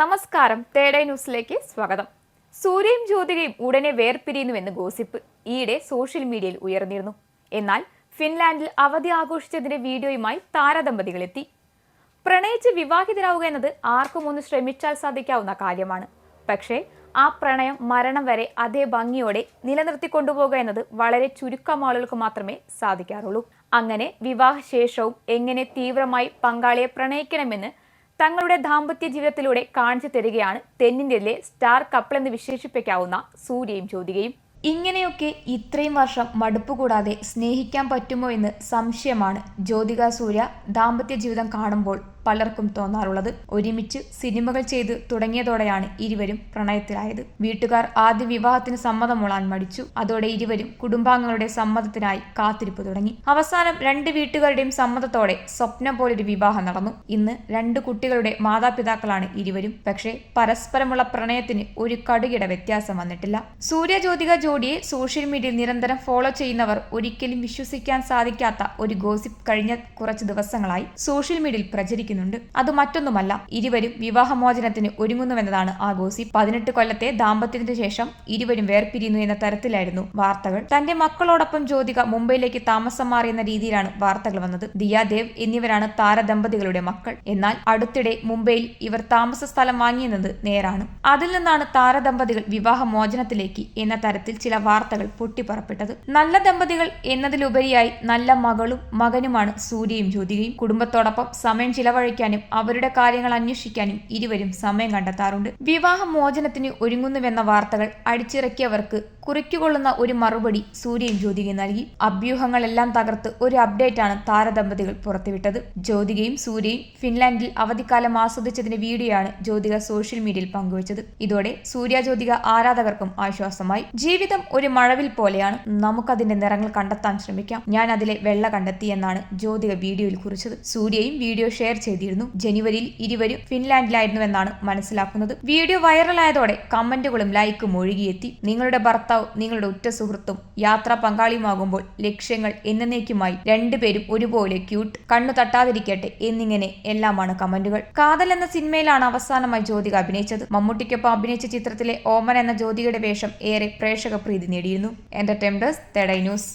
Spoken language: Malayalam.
നമസ്കാരം. തേടേ ന്യൂസിലേക്ക് സ്വാഗതം. സൂര്യയും ജ്യോതികയും ഉടനെ വേർപിരിയുന്നുവെന്ന് ഗോസിപ്പ് ഈയിടെ സോഷ്യൽ മീഡിയയിൽ ഉയർന്നിരുന്നു. എന്നാൽ ഫിൻലാൻഡിൽ അവധി ആഘോഷിച്ചതിന്റെ വീഡിയോയുമായി താരദമ്പതികളെത്തി. പ്രണയിച്ച് വിവാഹിതരാവുക എന്നത് ആർക്കും ഒന്ന് ശ്രമിച്ചാൽ സാധിക്കാവുന്ന കാര്യമാണ്. പക്ഷേ ആ പ്രണയം മരണം വരെ അതേ ഭംഗിയോടെ നിലനിർത്തിക്കൊണ്ടുപോകുക എന്നത് വളരെ ചുരുക്കം ആളുകൾക്ക് മാത്രമേ സാധിക്കാറുള്ളൂ. അങ്ങനെ വിവാഹശേഷവും എങ്ങനെ തീവ്രമായി പങ്കാളിയെ പ്രണയിക്കണമെന്ന് തങ്ങളുടെ ദാമ്പത്യ ജീവിതത്തിലൂടെ കാണിച്ചു തരികയാണ് തെന്നിന്ത്യയിലെ സ്റ്റാർ കപ്പിൾ എന്ന് വിശേഷിപ്പിക്കാവുന്ന സൂര്യയും ജ്യോതികയും. ഇങ്ങനെയൊക്കെ ഇത്രയും വർഷം മടുപ്പ് കൂടാതെ സ്നേഹിക്കാൻ പറ്റുമോ എന്ന് സംശയമാണ് ജ്യോതിക സൂര്യ ദാമ്പത്യ ജീവിതം കാണുമ്പോൾ. പലർക്കും തോന്നാറുള്ളത്. ഒരുമിച്ച് സിനിമകൾ ചെയ്ത് തുടങ്ങിയതോടെയാണ് ഇരുവരും പ്രണയത്തിലായത്. വീട്ടുകാർ ആദ്യ വിവാഹത്തിന് സമ്മതം മൂളാൻ മടിച്ചു. അതോടെ ഇരുവരും കുടുംബാംഗങ്ങളുടെ സമ്മതത്തിനായി കാത്തിരിപ്പ് തുടങ്ങി. അവസാനം രണ്ട് വീട്ടുകാരുടെയും സമ്മതത്തോടെ സ്വപ്നം പോലൊരു വിവാഹം നടന്നു. ഇന്ന് രണ്ട് കുട്ടികളുടെ മാതാപിതാക്കളാണ് ഇരുവരും. പക്ഷേ പരസ്പരമുള്ള പ്രണയത്തിന് ഒരു കടുകിട വ്യത്യാസം വന്നിട്ടില്ല. സൂര്യജ്യോതിക ജോഡിയെ സോഷ്യൽ മീഡിയയിൽ നിരന്തരം ഫോളോ ചെയ്യുന്നവർ ഒരിക്കലും വിശ്വസിക്കാൻ സാധിക്കാത്ത ഒരു ഗോസിപ്പ് കഴിഞ്ഞ കുറച്ച് ദിവസങ്ങളായി സോഷ്യൽ മീഡിയയിൽ പ്രചരിക്കുന്നുണ്ട് അത് മറ്റൊന്നുമല്ല ഇരുവരും വിവാഹമോചനത്തിന് ഒരുങ്ങുന്നുവെന്നതാണ് ആ ഗോസിപ്പ് പതിനെട്ട് കൊല്ലത്തെ ദാമ്പത്യത്തിന് ശേഷം ഇരുവരും വേർപിരിയുന്നു എന്ന തരത്തിലായിരുന്നു വാർത്തകൾ. തന്റെ മക്കളോടൊപ്പം ജ്യോതിക മുംബൈയിലേക്ക് താമസം മാറിയെന്ന രീതിയിലാണ് വാർത്തകൾ വന്നത്. ദിയാദേവ് എന്നിവരാണ് താരദമ്പതികളുടെ മക്കൾ. എന്നാൽ അടുത്തിടെ മുംബൈയിൽ ഇവർ താമസ സ്ഥലം വാങ്ങിയെന്നത് നേരാണ്. അതിൽ നിന്നാണ് താരദമ്പതികൾ വിവാഹമോചനത്തിലേക്ക് എന്ന തരത്തിൽ ചില വാർത്തകൾ പൊട്ടിപ്പുറപ്പെട്ടത്. നല്ല ദമ്പതികൾ എന്നതിലുപരിയായി നല്ല മകളും മകനുമാണ് സൂര്യയും ജ്യോതികയും. കുടുംബത്തോടൊപ്പം സമയം ചിലവഴിക്കാനും അവരുടെ കാര്യങ്ങൾ അന്വേഷിക്കാനും ഇരുവരും സമയം കണ്ടെത്താറുണ്ട്. വിവാഹ മോചനത്തിന് ഒരുങ്ങുന്നുവെന്ന വാർത്തകൾ അടിച്ചിറക്കിയവർക്ക് കുറിക്കുകൊള്ളുന്ന ഒരു മറുപടി സൂര്യയും ജ്യോതികയും നൽകി. അഭ്യൂഹങ്ങളെല്ലാം തകർത്ത് ഒരു അപ്ഡേറ്റാണ് താരദമ്പതികൾ പുറത്തുവിട്ടത്. ജ്യോതികയും സൂര്യയും ഫിൻലാൻഡിൽ അവധിക്കാലം ആസ്വദിച്ചതിന്റെ വീഡിയോയാണ് ജ്യോതിക സോഷ്യൽ മീഡിയയിൽ പങ്കുവച്ചത്. ഇതോടെ സൂര്യ ജ്യോതിക ആരാധകർക്കും ആശ്വാസമായി. ജീവിതം ഒരു മഴവിൽ പോലെയാണ്. നമുക്കതിന്റെ നിറങ്ങൾ കണ്ടെത്താൻ ശ്രമിക്കാം. ഞാൻ അതിലെ വെള്ള കണ്ടെത്തി എന്നാണ് ജ്യോതിക വീഡിയോയിൽ കുറിച്ചത്. സൂര്യയും വീഡിയോ ഷെയർ ചെയ്തിരുന്നു. ജനുവരിയിൽ ഇരുവരും ഫിൻലാൻഡിലായിരുന്നുവെന്നാണ് മനസ്സിലാക്കുന്നത്. വീഡിയോ വൈറലായതോടെ കമന്റുകളും ലൈക്കും ഒഴുകിയെത്തി. നിങ്ങളുടെ ഭർത്താവ് നിങ്ങളുടെ ഉറ്റ സുഹൃത്തും യാത്രാ പങ്കാളിയുമാകുമ്പോൾ ലക്ഷ്യങ്ങൾ എന്നേക്കുമായി രണ്ടുപേരും ഒരുപോലെ ക്യൂട്ട് കണ്ണു തട്ടാതിരിക്കട്ടെ എന്നിങ്ങനെ എല്ലാമാണ് കമന്റുകൾ. കാതൽ എന്ന സിനിമയിലാണ് അവസാനമായി ജ്യോതിക അഭിനയിച്ചത്. മമ്മൂട്ടിക്കൊപ്പം അഭിനയിച്ച ചിത്രത്തിലെ ഓമൻ എന്ന ജ്യോതികയുടെ വേഷം ഏറെ പ്രേക്ഷക പ്രീതി നേടിയിരുന്നു എന്റർടൈൻമെന്റ് തേടൈ ന്യൂസ്